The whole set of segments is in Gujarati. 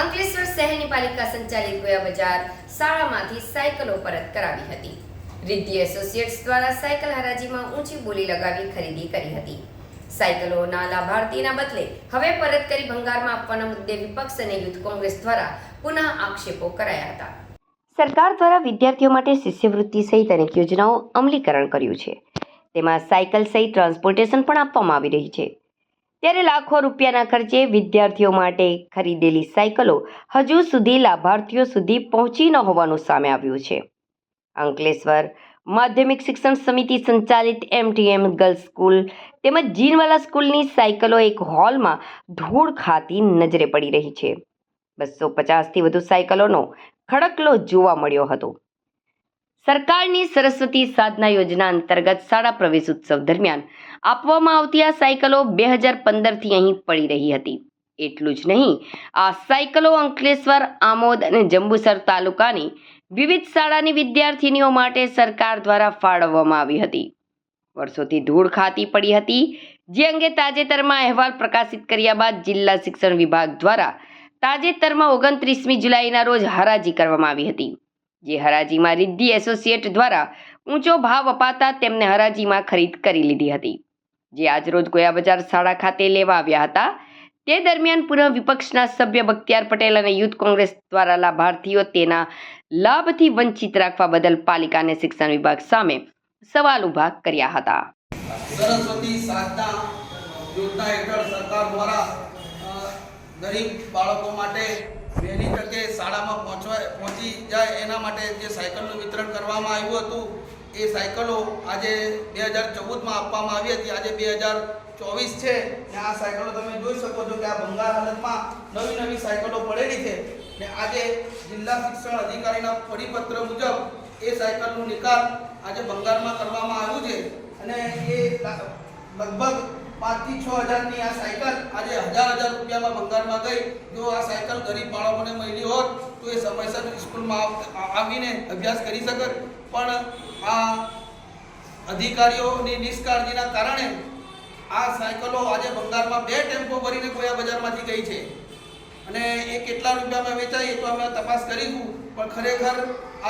અંકલેશ્વર શહેરની પાલિકા સંચાલિત ગોયા બજાર શાળામાંથી સાયકલો પરત કરાવી હતી. રિદ્ધિ એસોસિએટ્સ દ્વારા સાયકલ હરાજીમાં ઊંચી બોલી લગાવી ખરીદી કરી હતી. સાયકલોના લાભાર્થીના બદલે હવે પરત કરી ભંગારમાં આપવાના મુદ્દે વિપક્ષ અને યુથ કોંગ્રેસ દ્વારા પુનઃ આક્ષેપો કરાયા હતા. સરકાર દ્વારા વિદ્યાર્થીઓ માટે શિષ્યવૃત્તિ સહિત અનેક યોજનાઓ અમલીકરણ કર્યું છે. તેમાં સાયકલ સહિત ટ્રાન્સપોર્ટેશન પણ આપવામાં આવી રહી છે. ત્યારે લાખો રૂપિયાના ખર્ચે વિદ્યાર્થીઓ માટે ખરીદેલી સાયકલો હજુ સુધી લાભાર્થીઓ સુધી પહોંચી ન હોવાનું સામે આવ્યું છે. અંકલેશ્વર માધ્યમિક શિક્ષણ સમિતિ સંચાલિત એમટીએમ ગર્લ્સ સ્કૂલ તેમજ જીનવાલા સ્કૂલની સાયકલો એક હોલમાં ધૂળ ખાતી નજરે પડી રહી છે. બસો પચાસથી વધુ સાયકલોનો ખડકલો જોવા મળ્યો હતો. સરકારની સરસ્વતી સાધના યોજના અંતર્ગત શાળા પ્રવેશ ઉત્સવ દરમિયાન આપવામાં આવતી આ સાયકલો બે હજાર પંદરથી અહીં પડી રહી હતી. એટલું જ નહીં, આ સાયકલો અંકલેશ્વર, આમોદ અને જંબુસર તાલુકાની વિવિધ શાળાની વિદ્યાર્થીનીઓ માટે સરકાર દ્વારા ફાળવવામાં આવી હતી. વર્ષોથી ધૂળ ખાતી પડી હતી, જે અંગે તાજેતરમાં અહેવાલ પ્રકાશિત કર્યા બાદ જિલ્લા શિક્ષણ વિભાગ દ્વારા તાજેતરમાં ઓગણત્રીસમી જુલાઈના રોજ હરાજી કરવામાં આવી હતી. જે હરાજીમાં રિદ્ધિ એસોસિએટ દ્વારા ઊંચો ભાવ અપાતા તેમને હરાજીમાં ખરીદ કરી લીધી હતી. જે આજરોજ ગોયા બજાર શાળા ખાતે લેવા આવ્યા હતા. તે દરમિયાન પુનઃ વિપક્ષના સભ્ય બખ્તિયાર પટેલ અને યુથ કોંગ્રેસ દ્વારા લાભાર્થીઓ તેના લાભથી વંચિત રાખવા બદલ પાલિકાને શિક્ષણ વિભાગ સામે સવાલ ઊભા કર્યા હતા. સરસ્વતી સાધના યોજના હેઠળ સરકાર દ્વારા ગરીબ બાળકો માટે વહેલી તકે શાળામાં પહોંચવા પહોંચી જાય એના માટે જે સાયકલનું વિતરણ કરવામાં આવ્યું હતું, એ સાયકલો આજે બે હજાર ચૌદમાં આપવામાં આવી હતી. આજે બે હજાર ચોવીસ છે ને આ સાયકલો તમે જોઈ શકો છો કે આ ભંગાર હાલતમાં નવી નવી સાયકલો પડેલી છે ને આજે જિલ્લા શિક્ષણ અધિકારીના પરિપત્ર મુજબ એ સાયકલનું નિકાલ આજે ભંગારમાં કરવામાં આવ્યું છે. અને એ લગભગ પાંચથી છ હજારની આ સાયકલ આજે હજાર હજાર રૂપિયામાં ભંગારમાં ગઈ. જો આ સાયકલ ગરીબ બાળકોને મળી હોત, તો એ સમયસર સ્કૂલમાં આવીને અભ્યાસ કરી શકત. પણ આ અધિકારીઓની નિષ્કાળજીના કારણે આ સાયકલો આજે ભંગારમાં બે ટેમ્પો ભરીને કોયા બજારમાંથી ગઈ છે. અને એ કેટલા રૂપિયામાં વેચાય એ તો અમે તપાસ કરીશું પણ ખરેખર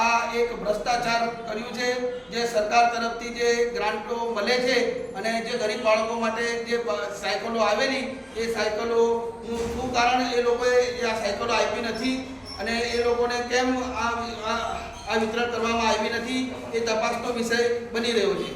આ એક ભ્રષ્ટાચાર કર્યું છે, જે સરકાર તરફથી જે ગ્રાન્ટો મળે છે અને જે ગરીબ બાળકો માટે જે સાયકલો આવેલી, એ સાયકલોનું શું કારણ એ લોકોએ આ સાયકલો આપી નથી અને એ લોકોને કેમ આ આ વિતરણ કરવામાં આવી નથી, એ તપાસનો વિષય બની રહ્યો છે.